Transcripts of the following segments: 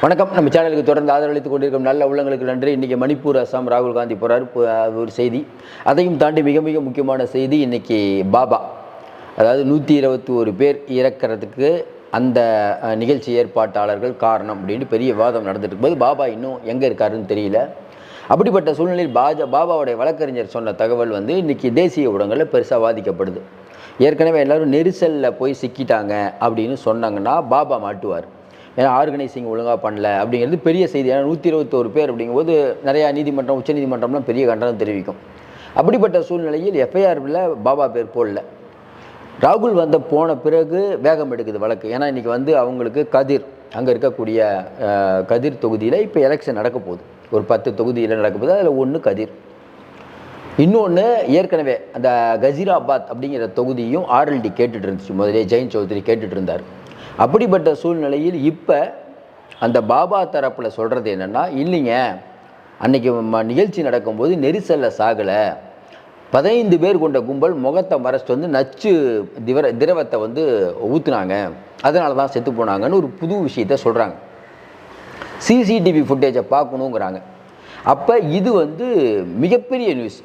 வணக்கம். நம்ம சேனலுக்கு தொடர்ந்து ஆதரவளித்துக் கொண்டிருக்கும் நல்ல உள்ளங்களுக்கு நன்றி. இன்றைக்கி மணிப்பூர் அஸ்ஸாம் ராகுல் காந்தி போகிறார் ஒரு செய்தி. அதையும் தாண்டி மிக மிக முக்கியமான செய்தி இன்றைக்கி பாபா. அதாவது நூற்றி இருபத்தி ஒரு பேர் இறக்கிறதுக்கு அந்த நிகழ்ச்சி ஏற்பாட்டாளர்கள் காரணம் அப்படின்னு பெரிய விவாதம் நடந்துட்டு இருக்கும்போது பாபா இன்னும் எங்கே இருக்காருன்னு தெரியல. அப்படிப்பட்ட சூழ்நிலையில் பாஜ பாபாவுடைய வழக்கறிஞர் சொன்ன தகவல் வந்து இன்றைக்கி தேசிய ஊடகங்களில் பெருசாக வாதிக்கப்படுது. ஏற்கனவே எல்லோரும் நெரிசலில் போய் சிக்கிட்டாங்க அப்படின்னு சொன்னாங்கன்னா பாபா மாட்டுவார். ஏன்னா ஆர்கனைசிங் ஒழுங்காக பண்ணல அப்படிங்கிறது பெரிய செய்தி. ஏன்னா நூற்றி இருபத்தோரு பேர் அப்படிங்கும்போது நிறையா நீதிமன்றம் உச்சநீதிமன்றம்லாம் பெரிய கண்டனம் தெரிவிக்கும். அப்படிப்பட்ட சூழ்நிலையில் எஃப்ஐஆரில் பாபா பேர் போடல. ராகுல் வந்த போன பிறகு வேகம் எடுக்குது வழக்கு. ஏன்னா இன்றைக்கி வந்து அவங்களுக்கு கதிர் அங்கே இருக்கக்கூடிய கதிர் தொகுதியில் இப்போ எலெக்ஷன் நடக்க போகுது. ஒரு பத்து தொகுதியில் நடக்க போகுது. அதில் ஒன்று கதிர். இன்னொன்று ஏற்கனவே அந்த கஜீராபாத் அப்படிங்கிற தொகுதியும் ஆர்எல்டி கேட்டுட்டு இருந்துச்சு. முதலே ஜெயின் சௌத்ரி கேட்டுட்டு இருந்தார். அப்படிப்பட்ட சூழ்நிலையில் இப்போ அந்த பாபா தரப்பில் சொல்கிறது என்னென்னா இல்லைங்க அன்றைக்கி ம- நிகழ்ச்சி நடக்கும்போது நெரிசலில் சாகலை. பதினைந்து பேர் கொண்ட கும்பல் முகத்தை மறைச்சிட்டு வந்து நச்சு திவர திரவத்தை வந்து ஊற்றுனாங்க அதனால தான் செத்து போனாங்கன்னு ஒரு புது விஷயத்த சொல்கிறாங்க சிசிடிவி ஃபுட்டேஜை பார்க்கணுங்கிறாங்க. அப்போ இது வந்து மிகப்பெரிய நியூஸ்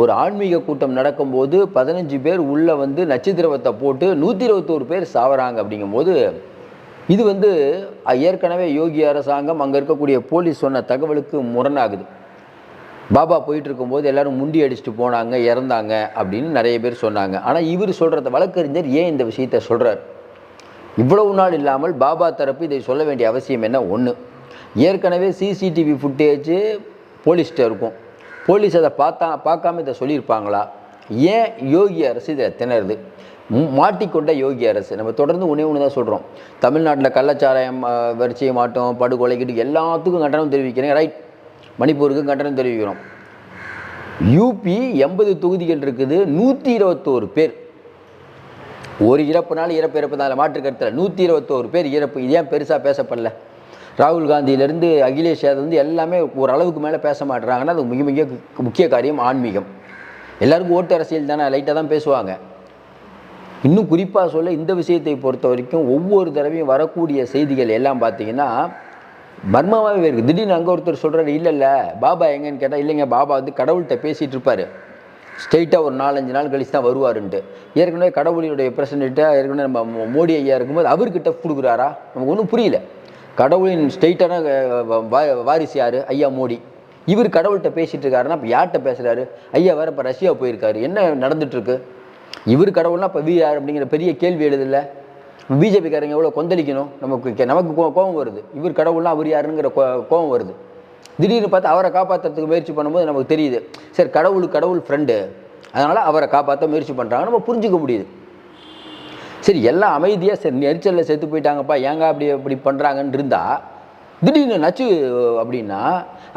ஒரு ஆன்மீக கூட்டம் நடக்கும்போது பதினஞ்சு பேர் உள்ளே வந்து நட்சத்திரவத்தை போட்டு நூற்றி இருபத்தோரு பேர் சாவறாங்க அப்படிங்கும்போது இது வந்து ஏற்கனவே யோகி அரசாங்கம் அங்கே இருக்கக்கூடிய போலீஸ் சொன்ன தகவலுக்கு முரணாகுது. பாபா போயிட்டு இருக்கும்போது எல்லாரும் முண்டி அடிச்சுட்டு போனாங்க இறந்தாங்க அப்படின்னு நிறைய பேர் சொன்னாங்க. ஆனால் இவர் சொல்கிறத வழக்கறிஞர் ஏன் இந்த விஷயத்த சொல்கிறார் இவ்வளவு நாள் இல்லாமல் பாபா தரப்பு இதை சொல்ல வேண்டிய அவசியம் என்ன? ஒன்று ஏற்கனவே சிசிடிவி ஃபுட்டேஜ் போலீஸ்கிட்ட இருக்கும். போலீஸ் அதை பார்த்தா பார்க்காம இதை சொல்லியிருப்பாங்களா? ஏன் யோகி அரசு இதை திணறுது? மாட்டிக்கொண்ட யோகி அரசு. நம்ம தொடர்ந்து ஒன்றே ஒன்று தான் சொல்கிறோம் தமிழ்நாட்டில் கள்ளச்சாராயம் அஹ், மாட்டோம் படுகொலைக்கிட்டு எல்லாத்துக்கும் கண்டனம் தெரிவிக்கிறேன். ரைட் மணிப்பூருக்கு கண்டனம் தெரிவிக்கிறோம். யூபி எண்பது தொகுதிகள் இருக்குது. நூற்றி இருபத்தோரு பேர். ஒரு இறப்புனால இறப்பு இறப்புனால மாற்று கருத்தில். நூற்றி இருபத்தோரு பேர் இறப்பு. இது ஏன் பெருசாக பேசப்படல? ராகுல் காந்தியிலேருந்து அகிலேஷ் யாதவ் வந்து எல்லாமே ஓரளவுக்கு மேலே பேச மாட்டுறாங்கன்னா அது மிக மிக முக்கிய காரியம் ஆன்மீகம். எல்லாருக்கும் ஓட்டு அரசியல் தானே லைட்டாக தான் பேசுவாங்க. இன்னும் குறிப்பாக சொல்ல இந்த விஷயத்தை பொறுத்த வரைக்கும் ஒவ்வொரு தடவையும் வரக்கூடிய செய்திகள் எல்லாம் பார்த்தீங்கன்னா மர்மமாகவே இருக்குது திடீர்னு அங்கே ஒருத்தர் சொல்கிறாரு இல்லை இல்லை பாபா எங்கன்னு கேட்டால் இல்லைங்க பாபா வந்து கடவுள்கிட்ட பேசிகிட்டு இருப்பார். ஸ்ட்ரெயிட்டாக ஒரு நாலஞ்சு நாள் கழிச்சு தான் வருவாருன்ட்டு. ஏற்கனவே கடவுளினுடைய பிரசிடெண்ட்டை ஏற்கனவே நம்ம மோடி ஐயா இருக்கும்போது அவர்கிட்ட கொடுக்குறாரா? நமக்கு ஒன்றும் புரியல. கடவுளின் ஸ்ட்ரெயிட்டான வாரிசு யார்? ஐயா மோடி. இவர் கடவுள்கிட்ட பேசிகிட்டு இருக்காருன்னா இப்போ யார்கிட்ட பேசுகிறாரு ஐயா வேறு இப்போ ரஷ்யா போயிருக்காரு. என்ன நடந்துகிட்ருக்கு இவர் கடவுள்னா இப்போ வி யார் அப்படிங்கிற பெரிய கேள்வி எழுதில்ல பிஜேபிக்காரங்க எவ்வளோ கொந்தளிக்கணும்? நமக்கு கே- நமக்கு கோ- கோபம் வருது. இவர் கடவுள்னா அவர் யாருங்கிற கோ- கோபம் வருது. திடீர்னு பார்த்து அவரை காப்பாற்றுறதுக்கு முயற்சி பண்ணும்போது நமக்கு தெரியுது. சரி கடவுள் கடவுள் ஃப்ரெண்டு அதனால் அவரை காப்பாற்ற முயற்சி பண்ணுறாங்க நம்ம புரிஞ்சுக்க முடியுது. சரி எல்லாம் அமைதியாக சரி நெரிச்சலில் செத்து போயிட்டாங்கப்பா ஏங்க அப்படி அப்படி பண்ணுறாங்கன்னு இருந்தால் திடீர்னு நச்சு அப்படின்னா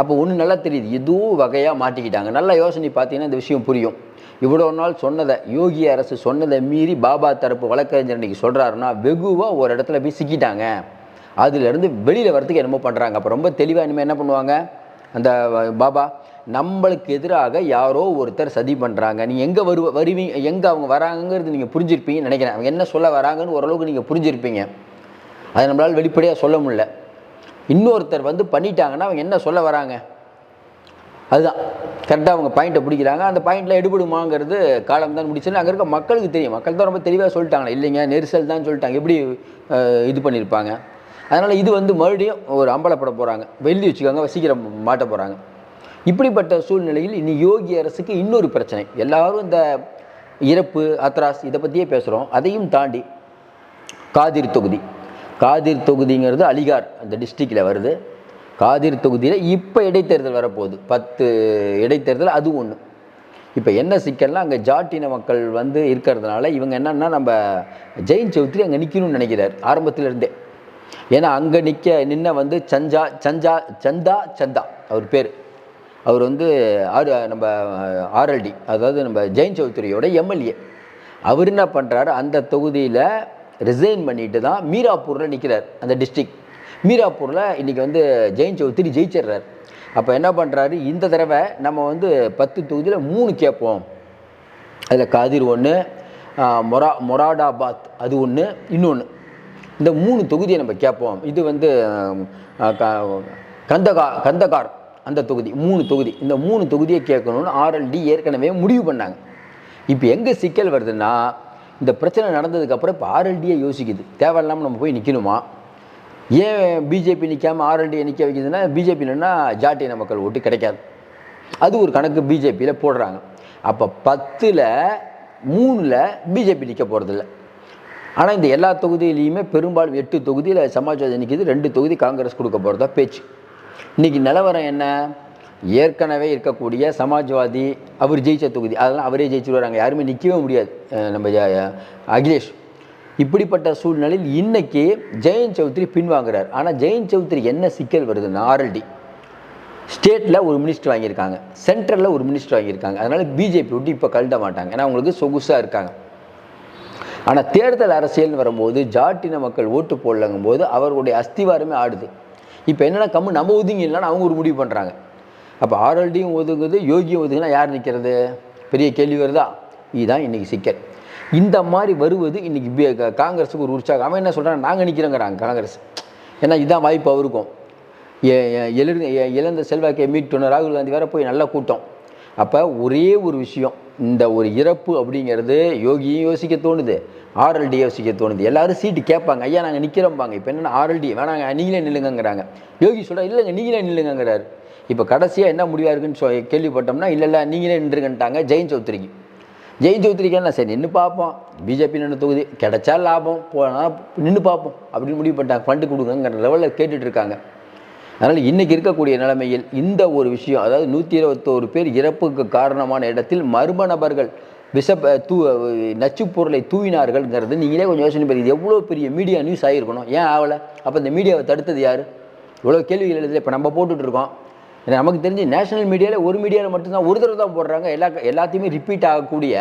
அப்போ ஒன்று நல்லா தெரியுது. ஏதோ வகையாக மாட்டிக்கிட்டாங்க. நல்லா யோசனை பார்த்தீங்கன்னா இந்த விஷயம் புரியும். இவ்வளோ நாள் சொன்னதை யோகி அரசு சொன்னதை மீறி பாபா தரப்பு வழக்கறிஞர் இன்றைக்கி சொல்கிறாருன்னா வெகுவாக ஒரு இடத்துல போய் சிக்கிட்டாங்க. அதுலேருந்து வெளியில் வரதுக்கு என்னமோ பண்ணுறாங்க அப்போ ரொம்ப தெளிவாக இனிமேல் என்ன பண்ணுவாங்க? அந்த பாபா நம்மளுக்கு எதிராக யாரோ ஒருத்தர் சதி பண்ணுறாங்க நீங்கள் எங்கே வருவ வருவீங்க எங்கே அவங்க வராங்கங்கிறது நீங்கள் புரிஞ்சிருப்பீங்கன்னு நினைக்கிறேன். அவங்க என்ன சொல்ல வராங்கன்னு ஓரளவுக்கு நீங்கள் புரிஞ்சிருப்பீங்க. அதை நம்மளால் வெளிப்படையாக சொல்ல முடியல. இன்னொருத்தர் வந்து பண்ணிட்டாங்கன்னா அவங்க என்ன சொல்ல வராங்க? அதுதான். கரெக்டாக அவங்க பாயிண்ட்டை பிடிக்கிறாங்க. அந்த பாயிண்டில் எடுபடுமாங்கிறது காலம் தான் முடிச்சுன்னு அங்கே இருக்க மக்களுக்கு தெரியும். மக்கள் தான் ரொம்ப தெளிவாக சொல்லிட்டாங்க இல்லைங்க நெரிசல் தான் சொல்லிட்டாங்க. எப்படி இது பண்ணியிருப்பாங்க அதனால் இது வந்து மறுபடியும் ஒரு அம்பலப்பட போகிறாங்க வெள்ளி வச்சுக்கோங்க. சீக்கிரம் மாட்ட போகிறாங்க இப்படிப்பட்ட சூழ்நிலையில் இனி யோகி அரசுக்கு இன்னொரு பிரச்சனை. எல்லாரும் இந்த இறப்பு அத்ராஸ் இதை பற்றியே பேசுகிறோம் அதையும் தாண்டி காதிர் தொகுதி. காதிர் தொகுதிங்கிறது அலிகார் அந்த டிஸ்ட்ரிக்டில் வருது. காதிர் தொகுதியில் இப்போ இடைத்தேர்தல் வரப்போகுது. பத்து இடைத்தேர்தல் அது ஒன்று இப்போ என்ன சிக்கல்னா அங்கே ஜாட்டின மக்கள் வந்து இருக்கிறதுனால இவங்க என்னன்னா நம்ம ஜெயின் சௌத்ரி அங்கே நிற்கணும்னு நினைக்கிறார் ஆரம்பத்துல இருந்தே ஏன்னா அங்கே நிற்க நின்ன வந்து சஞ்சா சஞ்சா சந்தா சந்தா அவர் பேர். அவர் வந்து ஆர் நம்ம ஆர்எல்டி அதாவது நம்ம ஜெயின் சௌத்ரியோட எம்எல்ஏ. அவர் என்ன பண்ணுறாரு அந்த தொகுதியில் ரிசைன் பண்ணிட்டு தான் மீராப்பூரில் நிற்கிறார் அந்த டிஸ்ட்ரிக் மீராப்பூரில் இன்றைக்கி வந்து ஜெயின் சௌத்ரி ஜெயிச்சிடுறார். அப்போ என்ன பண்ணுறாரு இந்த தடவை நம்ம வந்து பத்து தொகுதியில் மூணு கேட்போம். அதில் காதிர் ஒன்று மொரா மொராடாபாத் அது ஒன்று இன்னொன்று இந்த மூணு தொகுதியை நம்ம கேட்போம். இது வந்து க- கந்தகா கந்தகார். அந்த தொகுதி மூணு தொகுதி. இந்த மூணு தொகுதியை கேட்கணும்னு ஆர்எல்டி ஏற்கனவே முடிவு பண்ணாங்க. இப்போ எங்கே சிக்கல் வருதுன்னா இந்த பிரச்சனை நடந்ததுக்கப்புறம் இப்போ ஆர்எல்டியே யோசிக்குது. தேவையில்லாமல் நம்ம போய் நிற்கணுமா ஏன் பிஜேபி நிற்காமல் ஆர்எல்டியை நிற்க வைக்குதுன்னா பிஜேபி இல்லைன்னா ஜாட்டிய மக்கள் ஓட்டு கிடைக்காது. அது ஒரு கணக்கு பிஜேபியில் போடுறாங்க. அப்போ பத்தில் மூணில் பிஜேபி நிற்க போகிறதில்ல ஆனால் இந்த எல்லா தொகுதியிலையுமே பெரும்பாலும் எட்டு தொகுதியில் சமாஜ்வாதி நிற்கிது ரெண்டு தொகுதி காங்கிரஸ் கொடுக்க போகிறதா பேச்சு. இன்றைக்கி நிலவரம் என்ன? ஏற்கனவே இருக்கக்கூடிய சமாஜ்வாதி அவர் ஜெயிச்ச தொகுதி அதெல்லாம் அவரே ஜெயிச்சுருவார். அங்கே யாருமே நிற்கவே முடியாது. நம்ம அகிலேஷ். இப்படிப்பட்ட சூழ்நிலையில் இன்னைக்கு ஜெயந்த் சௌத்ரி பின்வாங்குறார். ஆனால் ஜெயந்த் சௌத்ரி என்ன சிக்கல் வருதுன்னா ஆர்எல்டி ஸ்டேட்டில் ஒரு மினிஸ்டர் வாங்கியிருக்காங்க. சென்ட்ரலில் ஒரு மினிஸ்டர் வாங்கியிருக்காங்க. அதனால் பிஜேபி விட்டு இப்போ கழுத மாட்டாங்க. ஏன்னா அவங்களுக்கு சொகுசாக இருக்காங்க. ஆனால் தேர்தல் அரசியல்னு வரும்போது ஜாட்டின மக்கள் ஓட்டு போடலங்கும் போது அவர்களுடைய அஸ்திவாரமே ஆடுது. இப்போ என்னன்னா கம்மு நம்ம ஒதுங்கிடலான்னு அவங்க ஒரு முடிவு பண்ணுறாங்க அப்போ ஆர்எல்டியும் ஒதுங்குது யோகியும் ஒதுங்கினா யார் நிற்கிறது பெரிய கேள்வி வருதா? இதுதான் இன்றைக்கி சிக்கல். இந்த மாதிரி வருவது இன்றைக்கி காங்கிரஸுக்கு ஒரு உற்சாகம். அவன் என்ன சொல்கிறான் நாங்கள் நிற்கிறோங்கிறாங்க காங்கிரஸ். ஏன்னா இதுதான் வாய்ப்பு அவருக்கும். எ- இழந்த செல்வாக்கை மீட்டணும் ராகுல் காந்தி வேற போய் நல்ல கூட்டம். அப்போ ஒரே ஒரு விஷயம் இந்த ஒரு இறப்பு அப்படிங்கிறது யோகியும் யோசிக்க தோணுது ஆர்எல்டி யோசிக்க தோணுது. எல்லாரும் சீட்டு கேட்பாங்க ஐயா நாங்கள் நிற்கிறோம்பாங்க இப்போ என்னென்ன ஆர்எல்டி வேணாங்க நீங்களே நில்லுங்கங்கிறாங்க. யோகி சொல்கிறா இல்லைங்க நீங்களே நில்லுங்கிறாரு இப்போ கடைசியாக என்ன முடிவாக இருக்குன்னு சொ கேள்விப்பட்டோம்னா இல்லை இல்லை நீங்களே நின்றுங்கன்ட்டாங்க ஜெயின் சௌத்ரிக்கு. ஜெயின் சௌத்ரிக்கு என்ன சரி நின்று பார்ப்போம். பிஜேபி நின்று தொகுதி கிடைச்சா லாபம் போனால் நின்று பார்ப்போம் அப்படின்னு முடிவு பண்ணிட்டாங்க ஃபண்டு கொடுங்கங்கிற லெவலில் கேட்டுட்ருக்காங்க அதனால் இன்றைக்கி இருக்கக்கூடிய நிலைமையில் இந்த ஒரு விஷயம் அதாவது நூற்றி இருபத்தோரு பேர் இறப்புக்கு காரணமான இடத்தில் மர்ம நபர்கள் விஷ தூ நச்சுப் பொருளை தூவினார்கள்ங்கிறது நீங்களே கொஞ்சம் யோசனை பண்ணி எவ்வளோ பெரிய மீடியா நியூஸ் ஆகிருக்கணும் ஏன் ஆகலை? அப்போ இந்த மீடியாவை தடுத்தது யார்? இவ்வளோ கேள்விகள் எழுதுல இப்போ நம்ம போட்டுட்ருக்கோம் நமக்கு தெரிஞ்சு நேஷனல் மீடியாவில் ஒரு மீடியாவில் மட்டும்தான் ஒரு தடவை தான் போடுறாங்க. எல்லா எல்லாத்தையுமே ரிப்பீட் ஆகக்கூடிய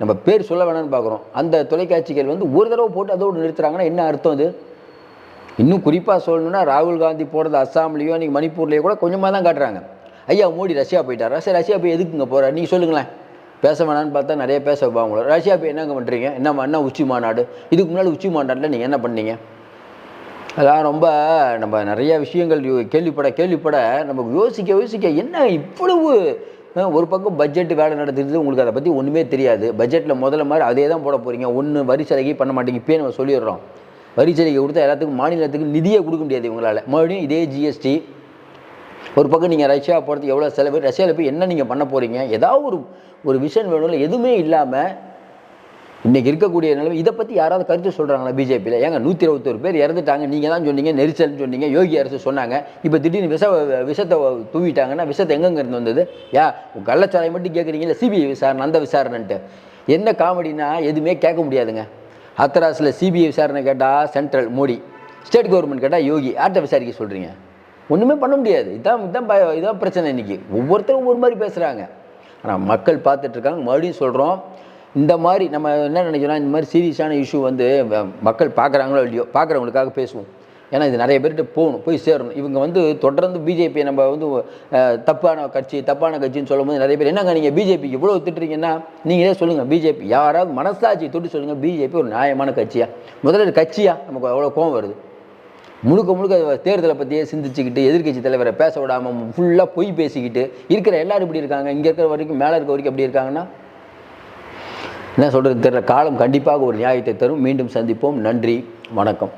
நம்ம பேர் சொல்ல வேணாம்னு பார்க்குறோம். அந்த தொலைக்காட்சிகள் வந்து ஒரு தடவை போட்டு அதோடு நிறுத்துறாங்கன்னா என்ன அர்த்தம் அது? இன்னும் குறிப்பாக சொல்லணும்னா ராகுல் காந்தி போகிறது அஸ்ஸாம்லேயோ இன்றைக்கி மணிப்பூர்லேயோ கூட கொஞ்சமாக தான் காட்டுறாங்க. ஐயா மோடி ரஷ்யா போயிட்டாரா? சரி ரஷ்யா போய் எதுக்குங்க போகிறார் நீங்கள் சொல்லுங்களேன். பேச வேணான்னு பார்த்தா நிறைய பேச வைப்பாங்க ரஷ்யா போய் என்னங்க பண்ணுறீங்க என்ன என்ன உச்சி மாநாடு? இதுக்கு முன்னாடி உச்சி மாநாட்டில் நீங்கள் என்ன பண்ணீங்க? அதான் ரொம்ப நம்ம நிறைய விஷயங்கள் கேள்விப்பட கேள்விப்பட நமக்கு யோசிக்க யோசிக்க என்ன இவ்வளவு ஒரு பக்கம் பட்ஜெட் வேலை நடத்துறது உங்களுக்கு அதை பற்றி ஒன்றுமே தெரியாது. பட்ஜெட்டில் முதல்ல மாதிரி அதே தான் போட போகிறீங்க ஒன்று வரி சலுகை பண்ண மாட்டேங்கி. இப்பயே நம்ம சொல்லிடுறோம். வரி சலுகை கொடுத்தா எல்லாத்துக்கும் மாநிலத்துக்கு நிதியே கொடுக்க முடியாது இவங்களால். மறுபடியும் இதே ஜிஎஸ்டி ஒரு பக்கம் நீங்கள் ரஷ்யா போகிறதுக்கு எவ்வளோ செலவு ரஷ்யாவில் போய் என்ன நீங்கள் பண்ண போகிறீங்க ஏதாவது ஒரு ஒரு விஷன் வேணும்ல எதுவுமே இல்லாமல் இன்றைக்கி இருக்கக்கூடிய நிலைமை. இதை பற்றி யாராவது கருத்து சொல்கிறாங்களா பிஜேபியில் ஏங்க நூற்றி இருபத்தொரு பேர் இறந்துட்டாங்க. நீங்கள் தான் சொன்னீங்க நெரிசல்னு சொன்னீங்க யோகி அரசு சொன்னாங்க. இப்போ திடீர்னு விஷ விஷத்தை தூவிட்டாங்கன்னா விஷத்தை எங்கெங்க இருந்து வந்தது? யா கள்ளச்சாலை மட்டும் கேட்குறீங்களா சிபிஐ விசாரணை அந்த விசாரணைன்ட்டு. என்ன காமெடினா எதுவுமே கேட்க முடியாதுங்க. ஹத்ராஸில் சிபிஐ விசாரணை கேட்டால் சென்ட்ரல் மோடி ஸ்டேட் கவர்மெண்ட் கேட்டால் யோகி. யார்கிட்ட விசாரிக்க சொல்கிறீங்க ஒன்றுமே பண்ண முடியாது. இதான் இதான் ப- இதான் பிரச்சனை இன்றைக்கி ஒவ்வொருத்தரும் ஒவ்வொரு மாதிரி பேசுகிறாங்க ஆனால் மக்கள் பார்த்துட்ருக்காங்க மறுபடியும் சொல்கிறோம் இந்த மாதிரி நம்ம என்ன நினைக்கிறோம் இந்த மாதிரி சீரியஸான இஷ்யூ வந்து மக்கள் பார்க்குறாங்களோ இல்லையோ பார்க்குறவங்களுக்காக பேசுவோம். ஏன்னா இது நிறைய பேர்கிட்ட போகணும் போய் சேரணும். இவங்க வந்து தொடர்ந்து பிஜேபி நம்ம வந்து தப்பான கட்சி தப்பான கட்சின்னு சொல்லும்போது நிறைய பேர் என்னங்க நீங்கள் பிஜேபிக்கு இவ்வளோ திட்டுறீங்கன்னா நீங்களே சொல்லுங்கள் பிஜேபி யாராவது மனசாட்சி தொட்டு சொல்லுங்கள் பிஜேபி ஒரு நியாயமான கட்சியா? முதல்ல கட்சியாக கட்சியா? நமக்கு அவ்வளோ கோவம் வருது. முழுக்க முழுக்க தேர்தலை பற்றியே சிந்திச்சுக்கிட்டு எதிர்க்கட்சி தலைவரை பேச விடாமல் ஃபுல்லாக பொய் பேசிக்கிட்டு இருக்கிற எல்லாரும் இப்படி இருக்காங்க இங்கே இருக்கிற வரைக்கும் மேலே இருக்க வரைக்கும் எப்படி இருக்காங்கன்னா என்ன சொல்கிறது தெரியல. காலம் கண்டிப்பாக ஒரு நியாயத்தை தரும். மீண்டும் சந்திப்போம். நன்றி. வணக்கம்.